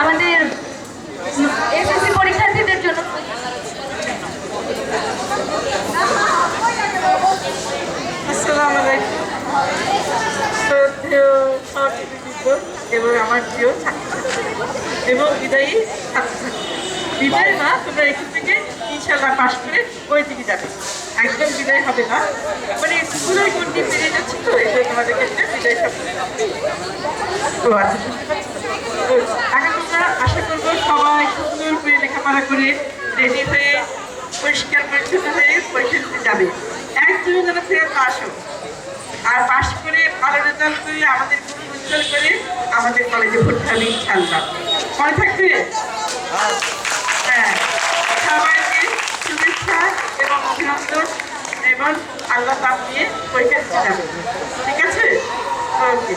আমাদের এসএসসি পরীক্ষার্থীদের জন্য। এবং আমার প্রিয় এবং বিদায়ী বিদায় না, তোমরা এখান থেকে ইনশাল্লাহ পাশ করে ওই দিকে যাবে। একদম বিদায় হবে না। মানে স্কুলের গন্ডি পেরিয়ে যাচ্ছে তো এই তোমাদের ক্ষেত্রে বিদায় হবে আচ্ছা করে লেখাপড়া রেডি হয়ে পরিষ্কার পরিচ্ছন্ন হয়ে পরীক্ষা দিতে যাবে একজন যেন ফেরত না আসো আর পাশ করে ভালো রেজাল্ট করে আমাদের মুখ উজ্জ্বল করে আমাদের কলেজে ভর্তি হবে ইনশাল্লাহ মনে থাকবে? হ্যাঁ। সবাইকে শুভেচ্ছা এবং অভিনন্দন এবং আল্লাহ পাক নিয়ে পরীক্ষা দিতে যাবে। ঠিক আছে? ওকে।